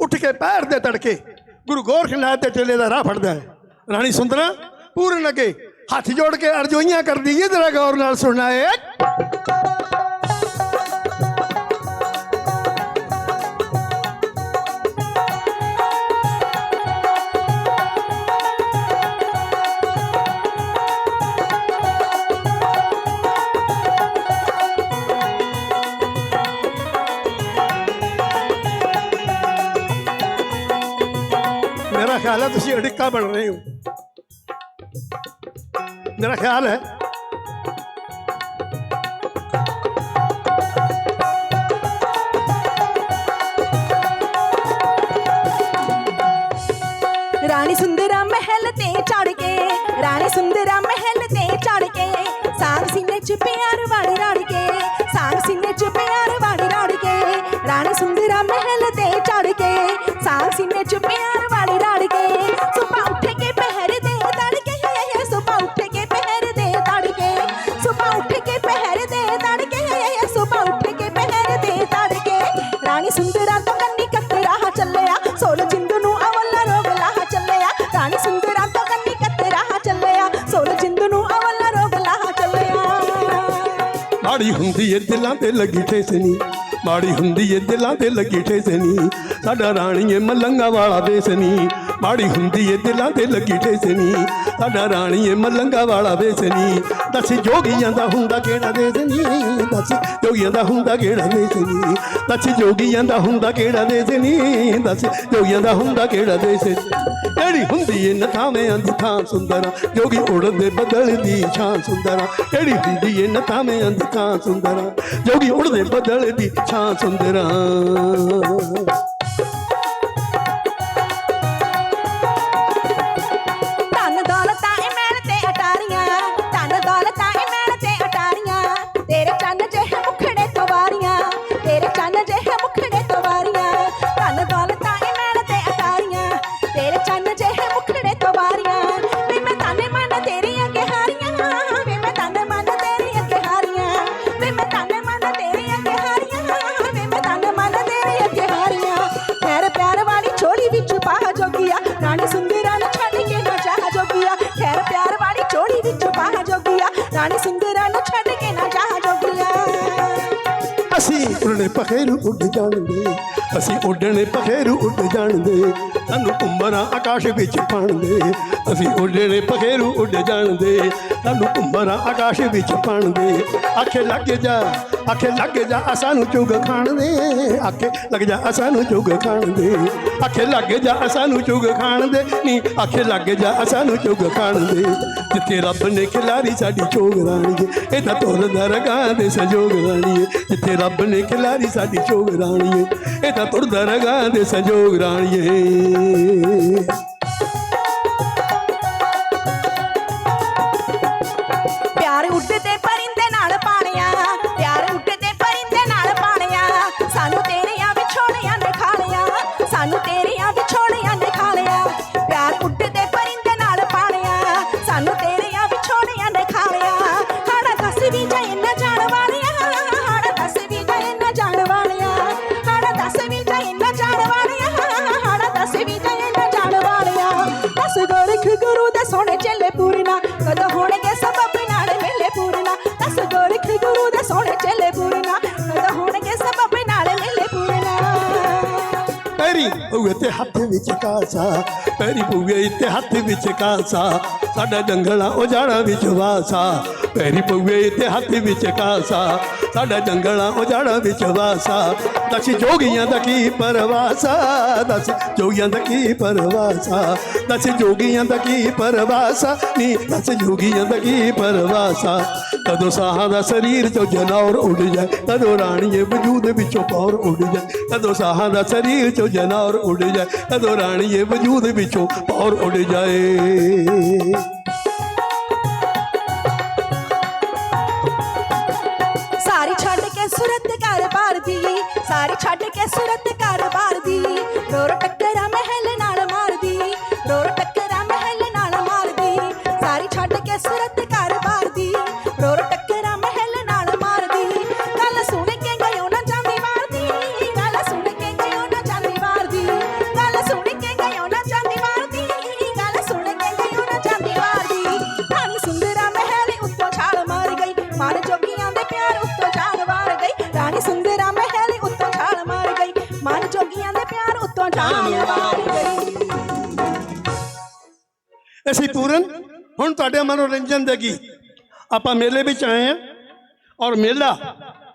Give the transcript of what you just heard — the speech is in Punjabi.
ਉੱਠ ਕੇ ਪੈਰ ਦੇ ਤੜਕੇ ਗੁਰੂ ਗੋਰਖ ਨਾਥ ਦੇ ਚੇਲੇ ਦਾ ਰਾਹ ਫੜਦਾ ਹੈ। ਰਾਣੀ ਸੁੰਦਰਾ, ਪੂਰਨ ਅੱਗੇ ਹੱਥ ਜੋੜ ਕੇ ਅਰਜ਼ੋਈਆਂ ਕਰਦੀ ਹੈ, ਜਰਾ ਗੌਰ ਨਾਲ ਸੁਣਨਾ ਏ ਮੇਰਾ ਖਿਆਲ ਹੈ ਤੁਸੀਂ ਅੜਿੱਕਾ ਬਣ ਰਹੇ ਹੋ। ਮੇਰਾ ਖਿਆਲ ਹੈ। ਰਾਣੀ ਸੁੰਦਰਾ ਮਹਿਲ ਤੇ ਚੜ ਕੇ, ਰਾਣੀ ਸੁੰਦਰਾ ਮਹਿਲ ਤੇ ਚੜ ਕੇ ਸਾਗ ਸੀਨੇ ਚ ਪਿਆਰ ਵਾਲੀ ਰੜ ਕੇ ਸਾਗ ਸੀਨੇ ਚ ਪਿਆਰ ਵਾਲੀ ਰੜ ਕੇ, ਰਾਣੀ ਸੁੰਦਰਾ ਮਹਿਲ ਤੇ ਚੜ ਕੇ ਸਾਗ ਸੀਨੇ ਚ ਪਿਆਰ ਮਾੜੀ ਹੁੰਦੀ ਏ ਦਿਲਾਂ ਤੇ ਲੱਗੀ ਠੇਸਨੀ, ਮਾੜੀ ਹੁੰਦੀ ਏ ਦਿਲਾਂ ਤੇ ਲੱਗੀ ਠੇਸਨੀ, ਸਾਡਾ ਰਾਣੀਏ ਮਲੰਗਾ ਵਾਲਾ ਵੇਸਨੀ ਮਾੜੀ ਹੁੰਦੀ ਏ ਦਿਲਾਂ ਤੇ ਲੱਗੀ ਠੇਸਨੀ ਸਾਡਾ ਰਾਣੀਏ ਮਲੰਗਾ ਵਾਲਾ ਵੇਸਨੀ ਦੱਸ ਜੋਗੀਆਂ ਦਾ ਹੁੰਦਾ ਕਿਹੜਾ ਦੇਸਨੀ ਦੱਸ ਜੋਗੀਆਂ ਦਾ ਹੁੰਦਾ ਕਿਹੜਾ ਦੇਸਨੀ ਦੱਸ ਜੋਗੀਆਂ ਦਾ ਹੁੰਦਾ ਕਿਹੜਾ ਦੇਸਨੀ ਦੱਸ ਜੋਗੀਆਂ ਦਾ ਹੁੰਦਾ ਕਿਹੜਾ ਦੇਸਨੀ ਜਿਹੜੀ ਹੁੰਦੀ ਏ ਨਥਾਵੇਂ ਅੰਧ ਥਾਂ ਸੁੰਦਰਾ? ਜੋਗੀ ਉੜਦੇ ਬਦਲ ਦੀ ਛਾਂ ਸੁੰਦਰਾ। ਜਿਹੜੀ ਹੁੰਦੀ ਏ ਨਥਾਵੇਂ ਅੰਧ ਥਾਂ ਸੁੰਦਰਾ? ਜੋਗੀ ਉੜਦੇ ਬਦਲ ਦੀ ਛਾਂ ਸੁੰਦਰਾ। ਰਾਣੀ ਸੁੰਦਰਾਂ ਨੂੰ ਛੱਡ ਕੇ ਨਾ ਜਾ ਜੋਗੀਆ। ਖੈਰ ਪਿਆਰ ਵਾਲੀ ਝੋਲੀ ਵਿੱਚ ਪਾ ਜੋਗੀਆ। ਰਾਣੀ ਸੁੰਦਰਾਂ ਨੂੰ ਛੱਡ ਕੇ ਨਾ ਜਾ ਜੋਗੀਆ। ਅਸੀਂ ਉੜਨੇ ਪਖੇਰੂ ਉੱਡ ਜਾਣਦੇ ਅਸੀਂ ਉੱਡਣੇ ਪਖੇਰੂ ਉੱਡ ਜਾਣਦੇ ਸਾਨੂੰ ਕੁੰਬਰਾਂ ਆਕਾਸ਼ ਵਿੱਚ ਪਾਣਦੇ ਅਸੀਂ ਉੱਡਣੇ ਪਖੇਰੂ ਉੱਡ ਜਾਣਦੇ ਸਾਨੂੰ ਕੁੰਬਰਾਂ ਆਕਾਸ਼ ਵਿੱਚ ਪਾਣਦੇ ਆਖੇ ਲੱਗ ਜਾ, ਆਖੇ ਲੱਗ ਜਾ ਸਾਨੂੰ ਚੁਗ ਖਾਣਦੇ। ਆਖੇ ਲੱਗ ਜਾ ਸਾਨੂੰ ਚੁਗ ਖਾਣਦੇ। ਆਖੇ ਲੱਗ ਜਾ ਸਾਨੂੰ ਚੁਗ ਖਾਣਦੇ। ਨੀ, ਆਖੇ ਲੱਗ ਜਾ ਸਾਨੂੰ ਚੁਗ ਖਾਣਦੇ। ਜਿੱਥੇ ਰੱਬ ਨੇ ਖਿਲਾਰੀ, ਸਾਡੀ ਚੋਗ ਰਾਣੀ ਇਹ ਤਾਂ ਤੁਰ ਦਰਗਾਹ ਦੇ ਸੰਜੋਗ ਰਾਣੀ ਜਿੱਥੇ ਰੱਬ ਨੇ ਖਿਲਾਰੀ, ਸਾਡੀ ਚੋਗ ਰਾਣੀ ਇਹ ਤਾਂ ਤੁਰ ਦਰਗਾਹ ਦੇ ਸੰਜੋਗ ਰਾਣੀ うん、うん、ਪੂਏ ਤੇ ਹੱਥ ਵਿੱਚ ਕਾਸਾ, ਪੈਰੀ ਪੂਏ ਤੇ ਹੱਥ ਵਿੱਚ ਕਾਸਾ, ਸਾਡਾ ਜੰਗਲਾ ਉਜਾੜਾ ਵਿੱਚ ਵਾਸਾ, ਪੈਰੀ ਪੂਏ ਤੇ ਹੱਥ ਵਿੱਚ ਕਾਸਾ ਸਾਡਾ ਜੰਗਲਾ ਉਜਾੜਾ ਵਿੱਚ ਵਾਸਾ ਦੱਸ ਜੋਗੀਆਂ ਦਾ ਕੀ ਪਰਵਾਸਾ? ਦੱਸ ਜੋਗੀਆਂ ਦਾ ਕੀ ਪਰਵਾਸਾ? ਦੱਸ ਜੋਗੀਆਂ ਦਾ ਕੀ ਪਰਵਾਸਾ? ਨੀ ਦੱਸ ਜੋਗੀਆਂ ਦਾ ਕੀ ਪਰਵਾਸਾ? ਕਦੋਂ ਸਾਹਾਂ ਦਾ ਸਰੀਰ ਚੋਂ ਜਨੌਰ ਉੱਡ ਜਾਏ, ਕਦੋਂ ਰਾਣੀਏ ਵਜੂਦ ਵਿੱਚੋਂ ਪੌਰ ਉੱਡ ਜਾਏ, ਕਦੋਂ ਸਾਹਾਂ ਦਾ ਸਰੀਰ ਚੋਂ ਜਨੌਰ ਉੱਡ ਜਾਏ, ਕਦੋਂ ਰਾਣੀਏ ਵਜੂਦ ਵਿੱਚੋਂ ਪੌਰ ਉੱਡ ਜਾਏ। ਸੁਰਤ ਘਰ ਬਾਰ ਦੀ। ਸਾਰੀ ਛੱਡ ਕੇ ਸੁਰਤ ਅਸੀਂ ਪੂਰਨ ਹੁਣ ਤੁਹਾਡੇ ਮਨੋਰੰਜਨ ਦੇਗੀ ਆਪਾਂ ਮੇਲੇ ਵਿੱਚ ਆਏ ਹਾਂ ਔਰ ਮੇਲਾ